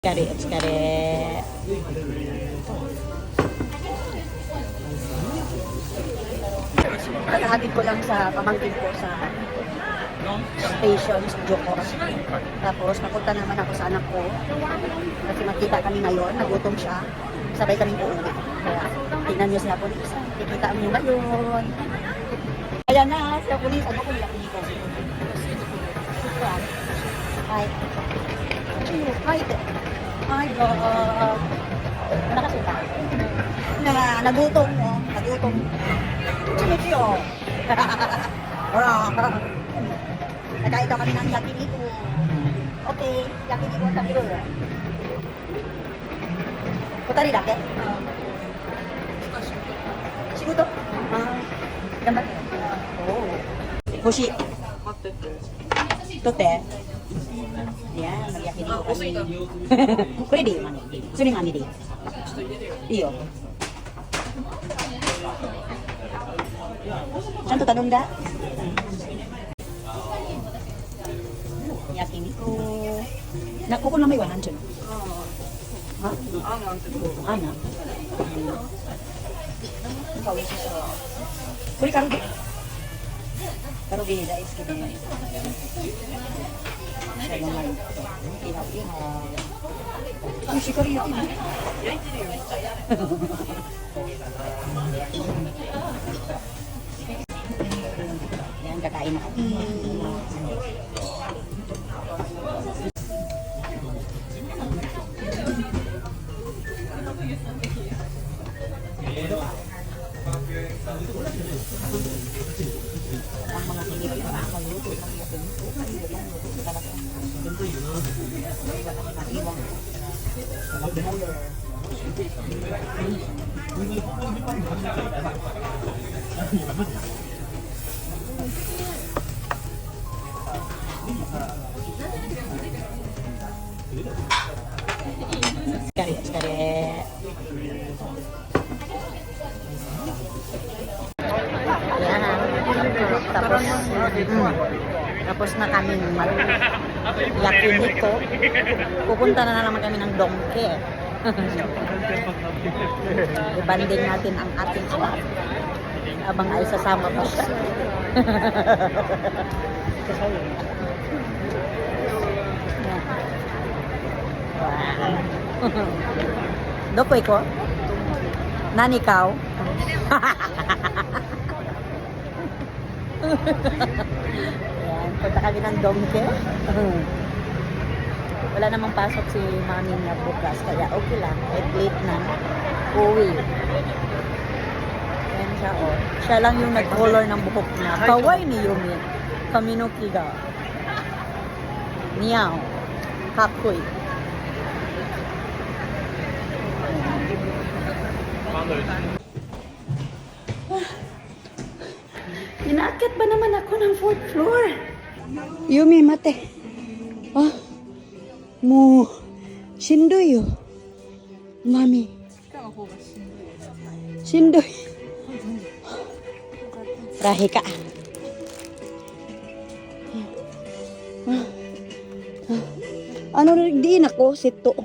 Kare, it's kare. Kakahatid ko lang sa pamangkin ko sa station, sa Joko. Tapos napunta naman ako sa anak ko. Kasi makita kami ngayon, nagutom siya. Sabay kami uuwi. Kaya tingnan niyo siya polis. Kikita mo ngayon. Kaya na, siya polis. Ano ko lang dito? Hi. Hi. Hi, God. Nakasuta. Na, nagutom mo. Nagutom. Chimichio. Nakain ka kami ng yakiniku. Okay, yakiniku ang tabi doon. Kutari dake? Shigoto? Ah, gambar. Oh. Hoshi. Tote. Yan, mag-yakiniku kami. Kore de, mani. Suri nga de. Iyo. ちゃんと頼んだ焼肉なここの名前は何ちゅうのあアナなんか美味しそうこれカルビカルビ大好きで最 Musik có đi đâu Thank you. 疲れ疲れ。Tapos, mm, tapos na kami mag yakinito. Pupunta na naman kami ng Dongke. Ibanding natin ang ating anak. Abang ay sasama pa siya. Wow. Iko? Nani kao? Ayan, punta kami ng Dongke. Wala namang pasok si mami na bukas, kaya okay lang. Kahit late na, uwi. Ayan siya, oh. Siya lang yung nag-color ng buhok niya. Kawai ni Yumi. Kaminuki ga. Niyaw. Kakoy. Inaakyat ba naman ako ng fourth floor? Yumi, mate. Ah, mo, shindoy yo. Mami. Shindoy. Rahi ka. Ah, ah. Ano diin ako, sito.